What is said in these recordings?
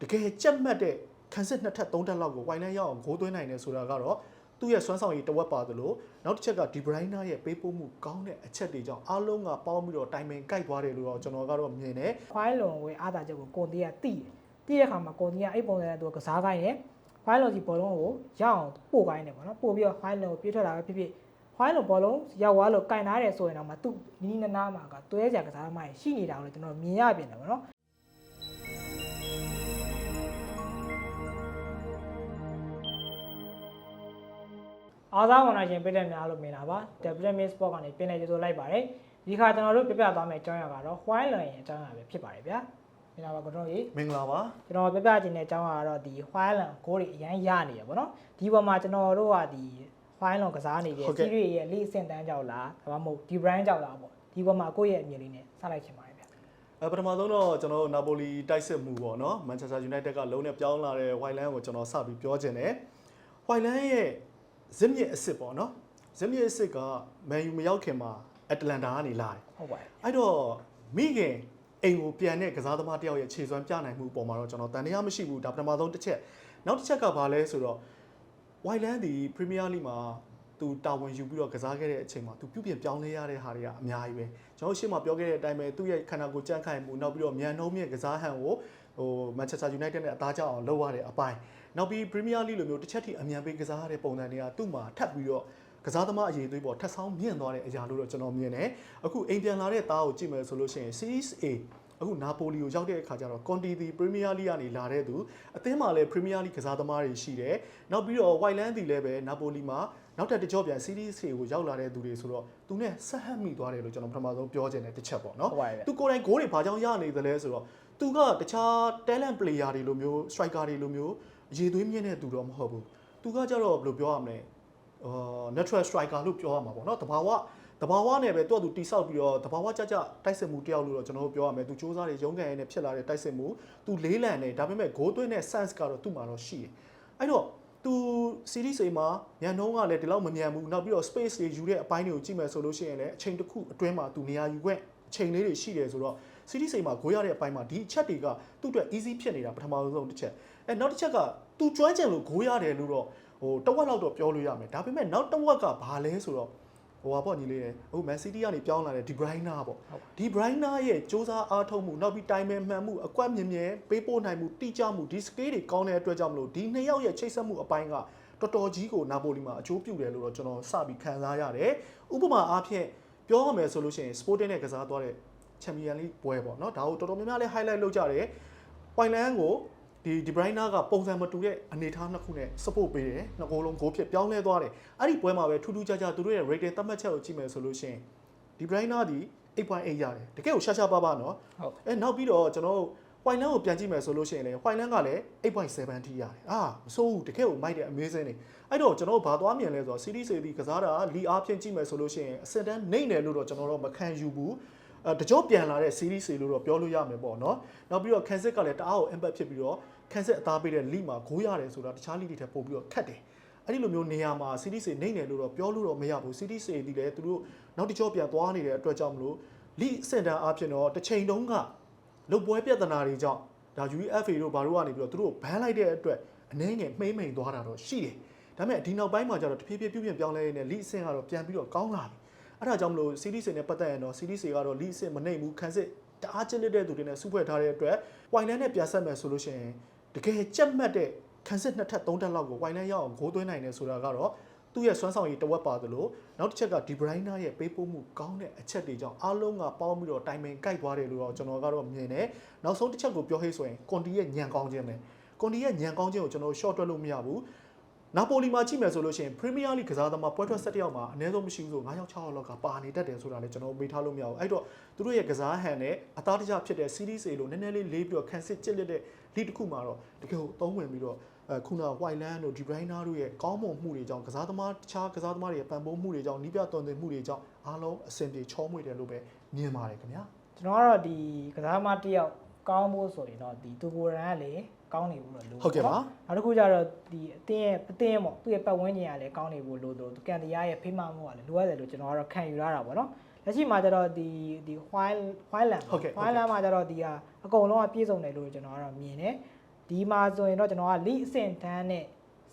တကယ်ကြက်မှတ်တဲ့ခံစစ်နှစ်ထပ်သုံးထပ်လောက်ကိုဝိုင်းလန်းရောက်အောင်ဂိုးသွင်းနိုင်တယ်ဆိုတာကတော့သူ့ရဲ့စွမ်းဆောင်ရည်တစ်ဝက်ပါသလိုနောက်တစ်ချက်ကဒီဘရိုင်းနာရဲ့ပေးပို့မှုကောင်းတဲ့အချက်တွေကြောင့်အားလုံးကပေါင်းပြီးတော့တိုင်ပင်ကြိုက်သွားတယ်လို့တော့ကျွန်တော်ကတော့မြင်တယ်ဖိုင်လွန်ဝင်အားသာချက်ကိုကွန်တီးကတိတယ်တိတဲ့ခါမှာကွန်တီးကအဲ့ပုံစံနဲ့သူကစားခိုင်းတယ်ဖိုင်လွန်စီဘောလုံးကိုရအောင်ပို့ခိုင်းတယ်ပေါ့နော်ပို့ပြီးတော့ဖိုင်လွန်ကိုပြေးထွက်လာပဲဖြစ်ဖြစ်ဖိုင်လွန်ဘောလုံးရောက်သွားလို့ကင်ထားတယ်ဆိုရင်တော့မှသူ့နီးနီးနားနားမှာကတွဲကြကစားသမားကြီးရှိနေတာကိုလည်းကျွန်တော်မြင်ရပြင်တယ်ပေါ့နော် အားသားဝန်ထမ်းရှင်ပြည်တဲ့များလို့မြင်တာပါ WMA Sport ကနေပြင်နေကြိုလိုက်ပါတယ်ဒီခါကျွန်တော်တို့ပြပြသွားမယ့်အကြောင်းအရာကတော့ White Lion ရဲ့အကြောင်းအရာပဲဖြစ်ပါတယ်ဗျာမြင်တာပါကျွန်တော်ကြီးမင်္ဂလာပါကျွန်တော်ပြပြခြင်းတဲ့အကြောင်းအရာကတော့ဒီ White Lion ကိုတွေအရန်ရနေရပေါ့နော်ဒီပေါ်မှာကျွန်တော်တို့ကဒီ White Lion ကစားနေတဲ့ series ရဲ့ league အဆင့်တန်းကြောက်လားဒါမှမဟုတ်ဒီ brand ကြောက်လားပေါ့ဒီပေါ်မှာကိုယ့်ရဲ့အမြင်လေးနဲ့စလိုက်ချင်ပါတယ်ဗျာအဲပထမဆုံးတော့ကျွန်တော်တို့နာပိုလီတိုက်စစ်မှုပေါ့နော်မန်ချက်စတာယူနိုက်တက်ကလုံးနဲ့ပြောင်းလာတဲ့ဝိုင်လန်ကိုကျွန်တော်စပြီးပြောခြင်းတယ်ဝိုင်လန်ရဲ့ ဇစ်မြစ်အစ်စ်ပေါ့နော်ဇစ်မြစ်အစ်စ်ကမန်ယူမရောက်ခင်မှာအတလန်တာကနေလာတယ်ဟုတ်ပါတယ်အဲ့တော့မိခင်အိမ်ကိုပြန်တဲ့ကစားသမားတယောက်ရဲ့ခြေစွမ်းပြနိုင်မှုပုံမှာတော့ကျွန်တော်တန်တရားမရှိဘူးဒါပထမဆုံးတစ်ချက်နောက်တစ်ချက်ကဘာလဲဆိုတော့ဝိုင်လန်ဒီပရီးမီးယားလိမှာသူတာဝန်ယူပြီးတော့ကစားခဲ့တဲ့အချိန်မှာသူပြုပြင်ပြောင်းလဲရတဲ့ဟာတွေကအများကြီးပဲကျွန်တော်ရှေ့မှာပြောခဲ့တဲ့အတိုင်းပဲသူ့ရဲ့ခန္ဓာကိုယ်ကြန့်ခိုင်မှုနောက်ပြီးတော့မြန်နှုံးမြင့်ကစားဟန်ကိုဟိုမန်ချက်စတာယူနိုက်တက်နဲ့အသားကျအောင်လုပ်ရတဲ့အပိုင်း နောက်ပြီးပရီးမီးယားလိလိုမျိုးတစ်ချက်ထိအမြန်ပေးကစားရတဲ့ပုံစံတွေကသူ့မှာထပ်ပြီးတော့ကစားသမားအရေးသွေးပေါ်ထပ်ဆောင်းမြင့်သွားတဲ့အရာလို့တော့ကျွန်တော်မြင်တယ်အခုအိမ်ပြန်လာတဲ့သားကိုကြည့်မယ်ဆိုလို့ရှိရင် Series A အခုနာပိုလီကိုရောက်တဲ့အခါကျတော့ Conti ဒီ Premier League ကနေလာတဲ့သူအသင်းမှာလည်း Premier League ကစားသမားတွေရှိတယ်နောက်ပြီးတော့ Whiteland ဒီလည်းပဲနာပိုလီမှာနောက်ထပ်တစ်ကြော့ပြန် Series A ကိုရောက်လာတဲ့သူတွေဆိုတော့သူနဲ့ဆက်ဟပ်မိသွားတယ်လို့ကျွန်တော်ပထမဆုံးပြောချင်တဲ့တစ်ချက်ပေါ့နော်ဟုတ်ပါရဲ့သူကိုယ်တိုင်ဂိုးတွေဘာကြောင့်ရနေသလဲဆိုတော့သူကတခြား talent player တွေလိုမျိုး striker တွေလိုမျိုး အရေးသွေးမြင့်တဲ့သူတော့မဟုတ်ဘူးသူကကြတော့ဘယ်လိုပြောရမလဲအာ natural striker လို့ပြောရမှာပေါ့နော်တဘာဝတဘာဝနဲ့ပဲသူ့အတူတိဆောက်ပြီးတော့တဘာဝကြကြတိုက်စစ်မှုတယောက်လို့တော့ကျွန်တော်တို့ပြောရမယ်သူစ조사တွေရုံးကန်ရည်နဲ့ဖြစ်လာတဲ့တိုက်စစ်မှုသူလေးလံနေဒါပေမဲ့ဂိုးသွင်းတဲ့ sense ကတော့သူ့မှာတော့ရှိတယ်အဲ့တော့သူ series A မှာညံနှုံးကလည်းဒီလောက်မမြန်ဘူးနောက်ပြီးတော့ space တွေယူတဲ့အပိုင်းတွေကိုကြည့်မယ်ဆိုလို့ရှိရင်လည်းအချိန်တစ်ခုအတွင်းမှာသူနေရာယူခွင့်အချိန်လေးတွေရှိတယ်ဆိုတော့ series A မှာဂိုးရတဲ့အပိုင်းမှာဒီအချက်တွေကသူ့အတွက် easy ဖြစ်နေတာပထမဆုံးတစ်ချက်အဲနောက်တစ်ချက်ကသူကျွမ်းကျင်လို့ဂိုးရတယ်လို့တော့ဟိုတဝက်လောက်တော့ပြောလို့ရမယ်ဒါပေမဲ့နောက်တဝက်ကဘာလဲဆိုတော့ဟိုပါပေါ့ညီလေးတယ်အခု Man City ကနေပြောင်းလာတဲ့ De Bruyne ပေါ့ဒီ Bruyne ရဲ့စ조사အားထုတ်မှုနောက်ပြီးတိုင်ပင်မှန်မှုအကွက်မြင်မြင်ပေးပို့နိုင်မှုတိကျမှုဒီ scale တွေကောင်းတဲ့အတွက်ကြောင့်မလို့ဒီနှစ်ယောက်ရဲ့ချိတ်ဆက်မှုအပိုင်းကတော်တော်ကြီးကိုနာပိုလီမှာအကျိုးပြုတယ်လို့တော့ကျွန်တော်စပြီးခံစားရတယ်ဥပမာအားဖြင့်ပြောရမယ်ဆိုလို့ရှိရင် Sporting နဲ့ကစားသွားတဲ့ Champions League ပွဲပေါ့နော်ဒါကိုတော်တော်များများလေး highlight လုပ်ကြတယ်ပိုင်လန်ကိုဒီဒီဘရိုင်းနာကပုံစံမတူတဲ့အနေအထားနှစ်ခုနဲ့ support ပေးတယ်နှစ်ကိုယ်လုံးဂိုးဖြစ်ပြောင်းလဲသွားတယ်အဲ့ဒီပွဲမှာပဲထူးထူးခြားခြားသူတို့ရဲ့ rating သတ်မှတ်ချက်ကိုကြည့်မယ်ဆိုလို့ရှိရင်ဒီဘရိုင်းနာဒီ8.8ရတယ်တကယ်ကိုရှာရှာပါပါနော်ဟုတ်အဲနောက်ပြီးတော့ကျွန်တော်တို့ဝိုင်လန်ကိုပြန်ကြည့်မယ်ဆိုလို့ရှိရင်လေဝိုင်လန်ကလည်း8.7ထိရတယ်အာမစိုးဘူးတကယ်ကိုမိုက်တဲ့ amazing နေအဲ့တော့ကျွန်တော်တို့ဘာသွားမြင်လဲဆိုတော့ series တွေဒီကစားတာလီအားဖြင့်ကြည့်မယ်ဆိုလို့ရှိရင်အစတန်းနိုင်တယ်လို့တော့ကျွန်တော်တို့မခံယူဘူးအဲ တကြောပြန်လာတဲ့ series တွေလို့တော့ပြောလို့ရမယ်ပေါ့နော်နောက်ပြီးတော့ Kansas ကလည်းတအားကို impact ဖြစ်ပြီးတော့ Kansas အသားပေးတဲ့ league မှာဂိုးရတယ်ဆိုတာတခြား league တွေထက်ပိုပြီးတော့ခက်တယ်အဲ့ဒီလိုမျိုးနေရာမှာ series တွေနိုင်တယ်လို့တော့ပြောလို့တော့မရဘူး series တွေဒီလည်းသူတို့နောက်တစ်ကြောပြန်သွားနေတဲ့အတွက်ကြောင့်မလို့ league စင်တာအားဖြင့်တော့တစ်ချိန်တုန်းကလုတ်ပွဲပြဿနာတွေကြောင့်ဒါ UEFA တို့ဘာလို့ကနေပြီးတော့သူတို့ဘန်းလိုက်တဲ့အတွက်အနှဲငယ်မှိမ့်မိန်သွားတာတော့ရှိတယ်။ဒါပေမဲ့ဒီနောက်ပိုင်းမှာကျတော့တဖြည်းဖြည်းပြုပြင်ပြောင်းလဲရင်းနဲ့ league အဆင့်ကတော့ပြန်ပြီးတော့ကောင်းလာပြီ။ အဲ့ဒါကြောင့်မလို့ series တွေနဲ့ပတ်သက်ရင်တော့ series တွေကတော့ league အဆင့်မနှိမ့်ဘူးခန်းစစ်တအားကျစ်လက်တဲ့သူတွေနဲ့စုဖွဲ့ထားတဲ့အတွက် Wineland နဲ့ပြန်ဆက်မယ်ဆိုလို့ရှိရင်တကယ်ကြက်မှတ်တဲ့ခန်းစစ်နှစ်ထပ်သုံးထပ်လောက်ကို Wineland ရောက်အောင်ဂိုးသွင်းနိုင်တယ်ဆိုတာကတော့သူ့ရဲ့စွမ်းဆောင်ရည်တစ်ဝက်ပါသလိုနောက်တစ်ချက်ကဒီဘရိုင်းနာရဲ့ပေးပို့မှုကောင်းတဲ့အချက်တွေကြောင့်အားလုံးကပေါင်းပြီးတော့တိုင်ပင်ကြိုက်သွားတယ်လို့တော့ကျွန်တော်ကတော့မြင်တယ်နောက်ဆုံးတစ်ချက်ကိုပြောဟိဆိုရင်ကွန်တီရဲ့ညံကောင်းခြင်းပဲကွန်တီရဲ့ညံကောင်းခြင်းကိုကျွန်တော် short တွက်လို့မရဘူး နာပိုလီမှာကြည့်မယ်ဆိုလို့ရှိရင် Premier League ကစားသမားပွဲထွက်7ယောက်မှာအနည်းဆုံးမရှိဘူးဆို9ယောက်6ယောက်လောက်ကပါနေတတ်တယ်ဆိုတာလည်းကျွန်တော်မေးထားလို့မရဘူးအဲ့တော့သူတို့ရဲ့ကစားဟန်နဲ့အသားတကျဖြစ်တဲ့ series A လို့နည်းနည်းလေးလေးပြီးတော့ခံစစ်ကျစ်လက်တဲ့ league တစ်ခုမှာတော့တကယ်ကိုသုံးဝင်ပြီးတော့အခုန Whiteland တို့ De Bruyne တို့ရဲ့ကောင်းမွန်မှုတွေကြောင့်ကစားသမားတခြားကစားသမားတွေရဲ့ပံ့ပိုးမှုတွေကြောင့်နီးပြသွန်သင်မှုတွေကြောင့်အားလုံးအဆင်ပြေချောမွေ့တယ်လို့ပဲမြင်ပါတယ်ခင်ဗျာကျွန်တော်ကတော့ဒီကစားသမားတစ်ယောက်ကောင်းဖို့ဆိုရင်တော့ဒီသူကိုယ်တိုင်ကလည်း ကောင်းနေဘူးလို့လို့ဟုတ်ကဲ့ပါနောက်တစ်ခုကျတော့ဒီအတင်းရဲ့အတင်းပေါ့သူ့ရဲ့ပတ်ဝန်းကျင်ကလည်းကောင်းနေဖို့လို့လို့ကန်တရားရဲ့ဖိမမှုကလည်းလိုအပ်တယ်လို့ကျွန်တော်ကတော့ခံယူရတာပေါ့နော်လက်ရှိမှာကျတော့ဒီဒီ white white land white land မှာကျတော့ဒီဟာအကုန်လုံးကပြည့်စုံတယ်လို့ကျွန်တော်ကတော့မြင်တယ်ဒီမှာဆိုရင်တော့ကျွန်တော်က lead အဆင့်တန်းနဲ့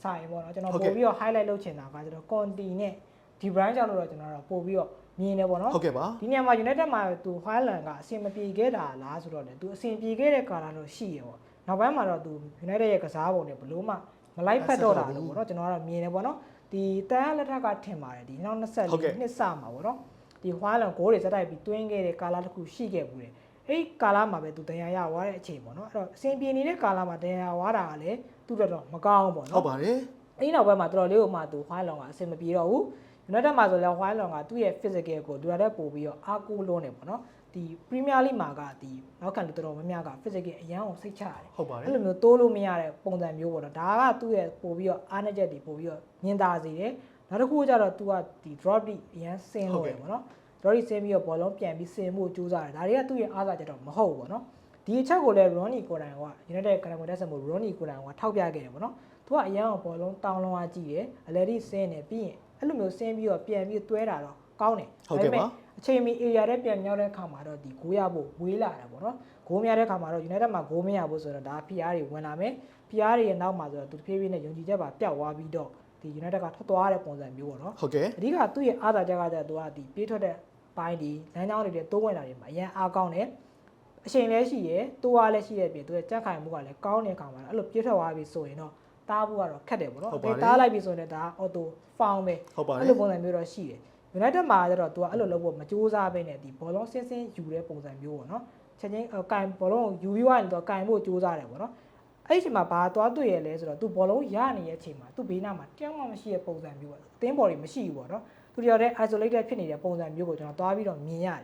စာရင်ပေါ့နော်ကျွန်တော်ဟုတ်ကဲ့ပို့ပြီးတော့ highlight လုပ်ချင်တာကကျွန်တော် conti နဲ့ဒီ brand ကြောင့်လို့တော့ကျွန်တော်တော့ပို့ပြီးတော့မြင်နေပေါ့နော်ဟုတ်ကဲ့ပါဒီနေရာမှာ United မှာသူ Highland ကအဆင်မပြေခဲ့တာလားဆိုတော့လေသူအဆင်ပြေခဲ့တဲ့ကာလတော့ရှိရပေါ့ နောက်ပိုင်းမှာတော့သူ United ရဲ့ကစားပုံတွေဘလို့မှမလိုက်ဖက်တော့တာလို့ပေါ့နော်ကျွန်တော်ကတော့မြင်နေပေါ့နော်ဒီတန်လက်ထက်ကထင်ပါတယ်ဒီနောက်ဟုတ်ကဲ့24နှစ်စမှာပေါ့နော်ဒီ Highland ဂိုးတွေစတိုက်ပြီးတွင်းခဲ့တဲ့ကာလတစ်ခုရှိခဲ့ဘူးတယ်အဲ့ဒီကာလမှာပဲသူတရားရသွားတဲ့အချိန်ပေါ့နော်အဲ့တော့အဆင်ပြေနေတဲ့ကာလမှာတရားရသွားတာကလည်းသူ့အတွက်တော့မကောင်းဘူးပေါ့ဟုနော်တ်ပါတယ်အဲ့ဒီနောက်ပိုင်းမှာတော်တော်လေးကိုမှသူ Highland ကအဆင်မပြေတော့ဘူး United မှာဆိုလဲ Highland ကသူ့ရဲ့ physical ကိုလူရတဲ့ပို့ပြီးတော့အားကိုးလုံးနေပေါ့နော် ဒီ Premier League မှာကဒီနောက်ခံလူတော်တော်များများက physical အရန်ကိုစိတ်ချရတယ်ဟုတ်ပါတယ်အဲ့လိုမျိုးတိုးလို့မရတဲ့ပုံစံမျိုးပေါ့နော်ဒါကသူ့ရဲ့ပို့ပြီးတော့အားနည်းချက်တွေပို့ပြီးတော့ညင်သာစေတယ်နောက်တစ်ခုကျတော့ तू ကဒီ drop တွေအရန်ဆင်းလို့ရပေါ့နော် drop တွေဆင်းပြီးတော့ဘောလုံးပြန်ပြီးဆင်ဖို့ကြိုးစားတယ်ဒါတွေကသူ့ရဲ့အားသာချက်တော့မဟုတ်ဘူးပေါ့နော်ဒီအချက်ကိုလည်း Ronnie ကိုယ်တိုင်က United ကနကွန်တက်ဆန်မို့ Ronnie ကိုယ်တိုင်ကထောက်ပြခဲ့တယ်ပေါ့နော်သူကအရန်ကိုဘောလုံးတောင်းလုံးအားကြည့်တယ်အလယ်ထိဆင်းတယ်ပြီးရင်အဲ့လိုမျိုးဆင်းပြီးတော့ပြန်ပြီးတွဲတာတော့ကောင်းတယ်ဟုတ်ကဲ့ပါ အချိန်မီ area တဲ့ပြန်မြောက်တဲ့အခါမှာတော့ဒီဂိုးရဖို့ဝေးလာတယ်ပေါ့နော်ဂိုးမရတဲ့အခါမှာတော့ United မှာဂိုးမရဖို့ဆိုတော့ဒါ PR တွေဝင်လာမယ် PR တွေရဲ့နောက်မှာဆိုတော့သူတဖြည်းဖြည်းနဲ့ယုံကြည်ချက်ပါပျောက်သွားပြီးတော့ဒီ United ကထွက်သွားတဲ့ပုံစံမျိုးပေါ့နော်ဟုတ်ကဲ့အဓိကသူ့ရဲ့အားသာချက်ကကျတော့သူကဒီပြေးထွက်တဲ့ပိုင်းဒီလမ်းကြောင်းတွေတိုးဝင်လာတွေမှာအရင်အားကောင်းတယ်အချိန်လည်းရှိရယ်တိုးအားလည်းရှိရပြင်သူရဲ့ကြက်ခိုင်မှုကလည်းကောင်းတဲ့အခါမှာအဲ့လိုပြေးထွက်သွားပြီဆိုရင်တော့တားဖို့ကတော့ခက်တယ်ပေါ့နော်အဲတားလိုက်ပြီဆိုရင်လည်းဒါအော်တိုဖောင်းပဲဟုတ်ပါတယ်အဲ့လိုပုံစံမျိုးတော့ရှိတယ် United မှာကျတော့သူကအဲ့လိုလုပ်ဖို့မကြိုးစားဘဲနဲ့ဒီဘောလုံးဆင်းဆင်းယူတဲ့ပုံစံမျိုးပေါ့နော်ချက်ချင်းကန်ဘောလုံးယူပြီးသွားရင်တော့ကန်ဖို့ကြိုးစားတယ်ပေါ့နော်အဲ့ဒီအချိန်မှာဘာသွားတွေ့ရလဲဆိုတော့သူဘောလုံးရနေတဲ့အချိန်မှာသူဘေးနားမှာတယောက်မှမရှိတဲ့ပုံစံမျိုးပေါ့အသင်းဘော်တွေမရှိဘူးပေါ့နော်သူတယောက်တည်း isolated ဖြစ်နေတဲ့ပုံစံမျိုးကိုကျွန်တော်သွားပြီးတော့မြင်ရတယ်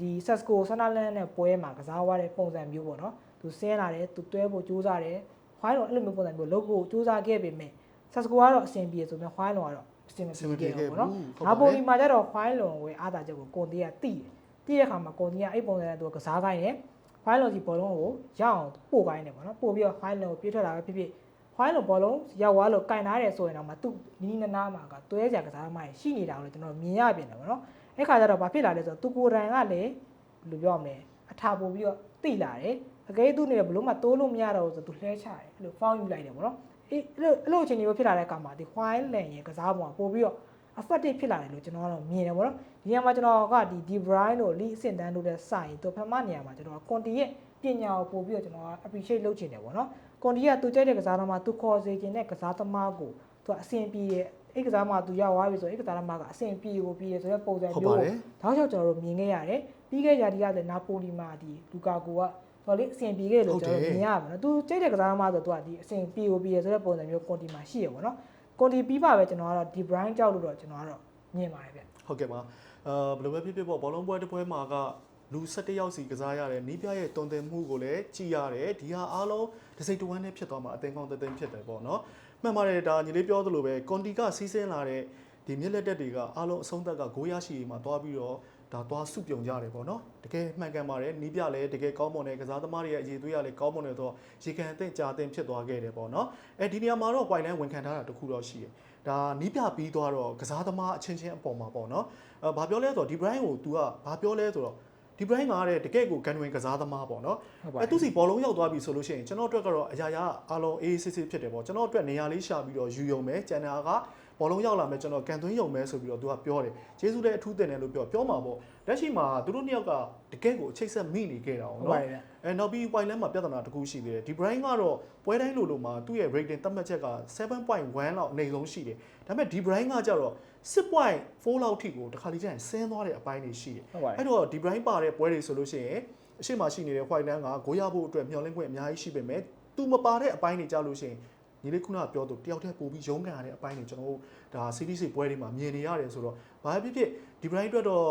ဒီ Sasco Sunderland နဲ့ပွဲမှာကစားသွားတဲ့ပုံစံမျိုးပေါ့နော်သူဆင်းလာတယ်သူတွဲဖို့ကြိုးစားတယ် White တော့အဲ့လိုမျိုးပုံစံမျိုးလုပ်ဖို့ကြိုးစားခဲ့ပေမဲ့ Sasco ကတော့အဆင်ပြေဆိုပေမဲ့ White တော့ အဆင်မပြေခဲ့ဘူးပေါ့နော်ငါပုံဒီမှာကျတော့ file လုံးကိုအားတာချက်ကိုကွန်တီးကတိတယ်တိတဲ့အခါမှာကွန်တီးကအဲ့ပုံစံနဲ့သူကစားခိုင်းတယ် file လုံးစီဘောလုံးကိုရအောင်ပို့ခိုင်းတယ်ပေါ့နော်ပို့ပြီးတော့ file လုံးကိုပြေးထွက်တာပဲဖြစ်ဖြစ် file လုံးဘောလုံးရောက်သွားလို့ကင်ထားတယ်ဆိုရင်တော့မှသူနီးနနာမှာကတွဲကြကစားသမားရှိနေတာကိုလည်းကျွန်တော်မြင်ရပြင်တယ်ပေါ့နော်အဲ့ခါကျတော့ဘာဖြစ်လာလဲဆိုတော့သူကိုယ်တိုင်ကလည်းဘယ်လိုပြောရမလဲအထာပို့ပြီးတော့တိလာတယ်အကဲသူနေဘလို့မှတိုးလို့မရတော့ဘူးဆိုသူလှဲချတယ်အဲ့လိုဖောင်းယူလိုက်တယ်ပေါ့နော် အေးအဲ့လိုအဲ့လိုအချိန်မျိုးဖြစ်လာတဲ့အခါမှာဒီ file လန်ရဲ့ကစားပုံကပို့ပြီးတော့ effective ဖြစ်လာတယ်လို့ကျွန်တော်ကတော့မြင်တယ်ပေါ့နော်ဒီနေရာမှာကျွန်တော်ကဒီ De Bruyne တို့ Lee အဆင့်တန်းတို့နဲ့စာရင်သူဖမနေရာမှာကျွန်တော် Conti ရဲ့ပညာကိုပို့ပြီးတော့ကျွန်တော်က appreciate လုပ်ချင်တယ်ပေါ့နော် Conti ကသူကြိုက်တဲ့ကစားသမားသူခေါ်စေခြင်းတဲ့ကစားသမားကိုသူကအဆင်ပြေရဲ့အဲ့ကစားသမားသူရောက်သွားပြီဆိုရင်အဲ့ကစားသမားကအဆင်ပြေကိုပြေဆိုတဲ့ပုံစံဟုတ်မျိုးပါကိုတယ်တောက်လျှောက်ကျွန်တော်တို့မြင်ခဲ့ရတယ်ပြီးခဲ့ရာဒီကလည်းနာပိုလီမှာဒီလူကာကိုက တော်လေးအဆင်ပြေခဲ့လို့ကျွန်တော်တို့မြင်ရပါတော့သူကြိုက်တဲ့ကစားသမားဆိုသူကဒီအဆင်ပြေကိုပြေဆိုတဲ့ပုံစံမျိုး Conti မှာရှိရပေါ့နော် Conti ပြီးပါပဲကျွန်တော်ကတော့ De Bruyne ကြောက်လို့တော့ကျွန်တော်ကတော့မြင်ပါတယ်ဗျဟုတ်ကဲ့ပါအာဘယ်လိုပဲဖြစ်ဖြစ်ပေါ့ဘောလုံးပွဲတစ်ပွဲမှာကလူ17ယောက်စီကစားရတယ်နီးပြရဲ့တုံတင်မှုကိုလည်းကြည်ရတယ်ဒီဟာအားလုံးတစ်စိတ်တစ်ဝမ်းနဲ့ဖြစ်သွားမှာအသင်ကောင်းတဲ့သင်ဖြစ်တယ်ပေါ့နော်မှန်ပါတယ်ဒါညီလေးပြောသလိုပဲကွန်တီကစီးဆင်းလာတဲ့ဒီမြက်လက်တက်တွေကအားလုံးအဆုံးသက်ကဂိုးရရှိမှာတွားပြီးတော့ ဒါတွားစုပြုံကြတယ်ပေါ့နော်တကယ်မှန်ကန်ပါတယ်နီးပြလည်းတကယ်ကောင်းမွန်တဲ့ကစားသမားတွေရဲ့အရေးသွေးရလည်းကောင်းမွန်တဲ့တော့ရေကန်အသင့်ကြာအသင့်ဖြစ်သွားခဲ့တယ်ပေါ့နော်အဲဒီနေရာမှာတော့ white line ဝန်ခံထားတာတခုတော့ရှိတယ်ဒါနီးပြပြီးသွားတော့ကစားသမားအချင်းချင်းအပေါ်မှာပေါ့နော်အဲဘာပြောလဲဆိုတော့ဒီ Brian ကို तू ကဘာပြောလဲဆိုတော့ဒီ Brian ကတဲ့တကယ့်ကိုကန်ဝင်ကစားသမားပေါ့နော်ဟုတ်ပါအဲသူစီဘောလုံးရောက်သွားပြီဆိုလို့ရှိရင်ကျွန်တော်အတွက်ကတော့အရာရာအားလုံးအေးအေးဆေးဆေးဖြစ်တယ်ပေါ့ကျွန်တော်အတွက်နေရာလေးရှာပြီးတော့ယူယုံမယ်ကျန်တာက ဘောလုံးရောက်လာမယ်ကျွန်တော်ကန်သွင်းယုံမယ်ဆိုပြီးတော့ तू ကပြောတယ်ကျေးဇူးလည်းအထူးတင်တယ်လို့ပြောပြောမှာပေါ့လက်ရှိမှာသူတို့နှစ်ယောက်ကတကယ့်ကိုအချိတ်ဆက်မိနေခဲ့တာဟုတ်ပေါ့ပါနော်ရဲ့အဲနောက်ပြီး white land မှာပြဿနာတစ်ခုရှိသေးတယ်ဒီ Brian ကတော့ပွဲတိုင်းလိုလိုမှာသူ့ရဲ့ rating သတ်မှတ်ချက်က7.1လောက်အနည်းဆုံးရှိတယ်ဒါပေမဲ့ဒီ Brian ကကြတော့6.4လောက်ထိကိုတစ်ခါလေးကျရင်ဆင်းသွားတဲ့အပိုင်းတွေရှိတယ်ဟုတ်ပါရဲ့အဲ့တော့ဒီ Brian ပါတဲ့ပွဲတွေဆိုလို့ရှိရင်အရှိမရှိနေတဲ့ white land ကဂိုးရဖို့အတွက်မျှော်လင့်ခွင့်အများကြီးရှိပေမဲ့သူမပါတဲ့အပိုင်းတွေကြလို့ရှိရင် ညီလေးခုနကပြောသူတယောက်တည်းပို့ပြီးရုန်းကန်ရတဲ့အပိုင်းတွေကျွန်တော်တို့ဒါ series ပွဲတွေမှာမြင်နေရတယ်ဆိုတော့ဘာဖြစ်ဖြစ်ဒီ Brian အတွက်တော့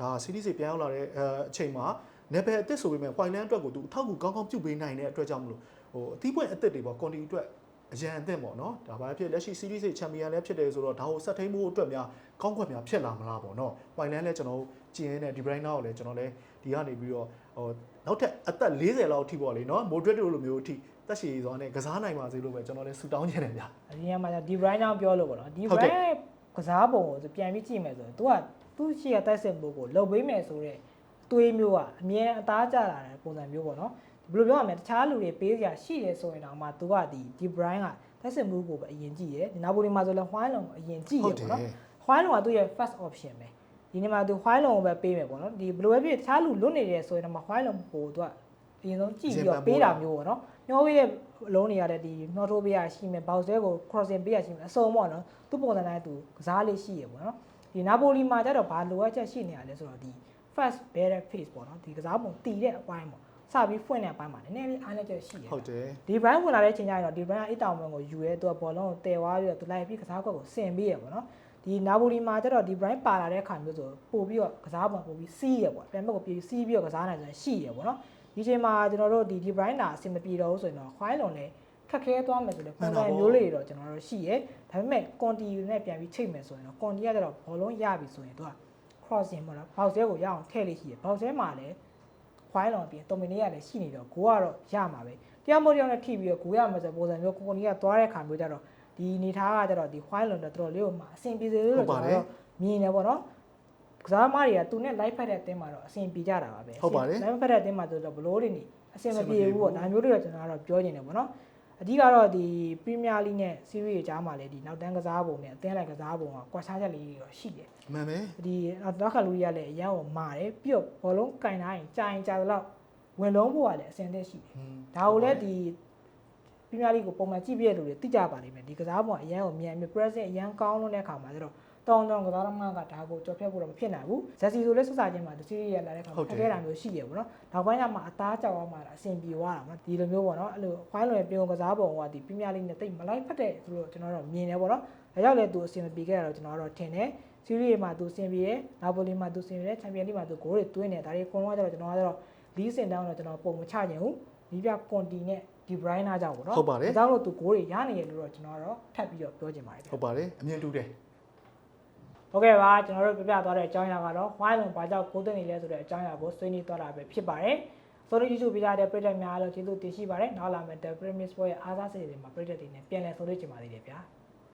ဒါ series ပြန်ရောက်လာတဲ့အချိန်မှာနယ်ပယ်အသစ်ဆိုပေမဲ့ white land အတွက်ကိုသူအထောက်အကူကောင်းကောင်းပြုတ်ပေးနိုင်တဲ့အတွက်ကြောင့်မလို့ဟိုအသီးပွင့်အသစ်တွေပေါ့ conti အတွက်အရန်အသင့်ပေါ့နော်ဒါပါဖြစ်လက်ရှိ series ချန်ပီယံလည်းဖြစ်တယ်ဆိုတော့ဒါကိုဆက်ထိန်မှုအတွက်များ ကောင်းကွက်များဖြစ်လာမလားပေါ့နော် white land လည်းကျွန်တော်ကျင်းနေတဲ့ဒီ brain now ကိုလည်းကျွန်တော်လည်းဒီကနေပြီးတော့ဟိုနောက်ထပ်အသက်40လောက်အထိပေါ့လေနော် moderate တို့လိုမျိုးအထိတက်ရှည်စွာနဲ့ကစားနိုင်ပါစေလို့ပဲကျွန်တော်လည်းဆုတောင်းချင်တယ်ဗျာဒီနေရာမှာဒီ Brand ကြောင့်ပြောလို့ပေါ့နော်ဒီဟုတ်ကဲ့ Brand ကစားပုံကိုပြန်ပြီးကြည့်မယ်ဆိုရင် तू ကသူ့ရှိရတိုက်စစ်မှုကိုလှုပ်ပေးမယ်ဆိုတော့သွေးမျိုးကအမြဲအသားကျလာတဲ့ပုံစံမျိုးပေါ့နော်ဒီဘယ်လိုပြောရမလဲတခြားလူတွေပေးစရာရှိတယ်ဆိုရင်တော့မှသူကဒီဒီ Brian ကတက်စစ်မှုကိုပဲအရင်ကြည့်ရယ်ဒီနာပိုလီမှာဆိုလည်း Juan လုံးကိုအရင်ကြည့်ရဟုယ်တ်တယ်ပေါ့နော် Juan လုံးကသူ့ရဲ့ first option ပဲဒီနေ့မှာသူ Juan လုံးကိုပဲပေးမယ်ပေါ့နော်ဒီဘယ်လိုပဲဖြစ်တခြားလူလွတ်နေတယ်ဆိုရင်တော့မှ Juan လုံးကိုသူကအရင်ဆုံးကြည့်ပြီးတော့ပေးတာမျိုးပေါ့နော်ညှောပေးတဲ့အလုံးတွေရတဲ့ဒီနှောထိုးပေးရရှိမယ်ဘောက်ဆဲကို crossing ပေးရရှိမယ်အစုံပေါ့နော်သူ့ပုံစံတိုင်းသူကစားလေးရှိရယ်ပေါ့နော်ဒီနာပိုလီမှာကျတော့ဘာလိုအပ်ချက်ရှိနေရလဲဆိုတော့ဒီ first better face ပေါ့နော်ဒီကစားပုံတည်တဲ့အပိုင်းပေါ့စပြီးဖွင့်တဲ့အပိုင်းမှာနည်းနည်းလေးအားနည်းချက်ရှိတယ်ဟုတ်တယ်ဒီ brand ဝင်လာတဲ့ချိန်ကျရင်တော့ဒီ brand ကအိတ်တောင်ဝင်ကိုယူရဲသူကဘောလုံးကိုတည်သွားပြီးတော့သူလိုက်ပြီးကစားကွက်ကိုဆင်ပြီးရပေါ့နော် ဒီနာပိုလီမှာကျတော့ဒီ brand ပါလာတဲ့ခါမျိုးဆိုပို့ပြီးတော့ကစားပုံပို့ပြီးစီးရပေါ့ပြန်ဘက်ကိုပြေးစီးပြီးတော့ကစားနိုင်ဆိုရင်ရှိရပေါ့နော်ဒီချိန်မှာကျွန်တော်တို့ဒီဒီ brand တာအဆင်မပြေတော့ဘူးဆိုရင်တော့ white လုံးလည်းခက်ခဲသွားမယ်ဆိုတော့ပုံစံမျိုးလေးတွေတော့ကျွန်တော်တို့ရှိရဲဒါပေမဲ့ conti နဲ့ပြန်ပြီးချိန်မယ်ဆိုရင်တော့ conti ကကျတော့ဘောလုံးရပြီဆိုရင်သူက crossing ပေါ့နော်ဘောက်ဆဲကိုရအောင်ထည့်လေးရှိရဘောက်ဆဲမှာလည်းခွိုင်းလောင်ပြင်တိုမီနီကလည်းရှိနေတော့ကိုကတော့ရမှာပဲတရားမို့တရားနဲ့ထိပြီးတော့ကိုရမှာဆိုပုံစံမျိုးကိုကိုနီကသွားတဲ့ခါမျိုးကြတော့ ဒီနေသားကကြတော့ဒီခွိုင်းလောင်တော့တော်တော်လေးကိုမှအဆင်ပြေစေလို့ကျွန်တော်တော့မြင်နေပေါ့နော်ကစားမတွေကသူနဲ့ live ဖက်တဲ့အတင်းမှာတော့အဆင်ပြေကြတာပါပဲ live ဖက်တဲ့အတင်းမှာဆိုတော့ဘလို့တွေနေအဆင်မပြေဘူးပေါ့ဒါမျိုးတွေတော့ကျွန်တော်ကတော့ပြောနေတယ်ပေါ့နော်အဓိကတော့ဒီ Premier League နဲ့ Serie A ကြားမှာလည်းဒီနောက်တန်းကစားပုံနဲ့အသင်းလိုက်ကစားပုံကကွာခြားချက်လေးတွေတော့ရှိတယ်အမှန်ပဲဒီနောက်ခါလူကြီးကလည်းအရန်ကိုမာတယ်ပြီးတော့ဘောလုံးကင်တိုင်းကြာရင်ကြာတော့ဝင်လုံးဖို့ကလည်းအဆင်သင့်ရှိတယ်อืมဒါကိုလည်းဒီ ပရီးမီယာလိကိုပုံမှန်ကြည့်ပြရတဲ့လူတွေသိကြပါလိမ့်မယ်ဒီကစားပုံကအရန်ကိုမြန်ပြီး present အရန်ကောင်းလို့တဲ့အခါမှာကျတော့တောင်းတောင်းကစားသမားကဒါကိုကြော်ဖြတ်ဖို့တော့မဖြစ်နိုင်ဘူးဇက်စီဆိုလည်းဆက်စားခြင်းမှာဒီစီးရီးရလာတဲ့အခါမှာခက်ခဲတာမျိုးရှိတယ်ပေါ့နော်နောက်ပိုင်းကျမှအသားကြောက်အောင်မှအဆင်ပြေသွားတာပေါ့ဒီလိုမျိုးပေါ့နော်အဲ့လိုခွိုင်းလွယ်ပြုံကစားပုံကဒီပရီးမီယာလိနဲ့တိတ်မလိုက်ဖက်တဲ့သူတို့ကျွန်တော်တို့မြင်တယ်ပေါ့နော်ဒါကြောင့်လည်းသူအဆင်မပြေခဲ့တာတော့ကျွန်တော်တို့ထင်တယ်စီးရီးမှာသူဆင်ပြေတယ်နာပိုလီမှာသူဆင်ပြေတယ်ချန်ပီယံလိမှာသူဂိုးတွေသွင်းတယ်ဒါတွေအကုန်လုံးကကျတော့ကျွန်တော်ကတော့လီးစင်တောင်းတော့ကျွန်တော်ပုံမချခြင်းဘူး ဒီပြကွန်တီနဲ့ဒီဘရိုင်းနာကြောင့်ပေါ့နော်ဟုတ်ပါတယ်ဒါကြောင့်လို့သူဂိုးတွေရနေရလို့တော့ကျွန်တော်ကတော့ထပ်ပြီးတော့ပြောချင်ပါတယ်ဗျဟုတ်ပါတယ်အမြင်တူတယ်ဟုတ်ကဲ့ပါကျွန်တော်တို့ပြပြသွားတဲ့အကြောင်းအရာကတော့ဝိုင်းလုံးဘာကြောင့်ကိုးသွင်းနေလဲဆိုတဲ့အကြောင်းအရာကိုဆွေးနွေးသွားတာပဲဖြစ်ပါတယ်ဆိုတော့ YouTube ပြကြတဲ့ပရိသတ်များလို့ကျေးဇူးတင်ရှိပါတယ်နောက်လာမယ့် The Premier Sport ရဲ့အားစားစီစဉ်တွေမှာပရိသတ်တွေနဲ့ပြန်လည်ဆုံတွေ့ကြပါသေးတယ်ဗျာ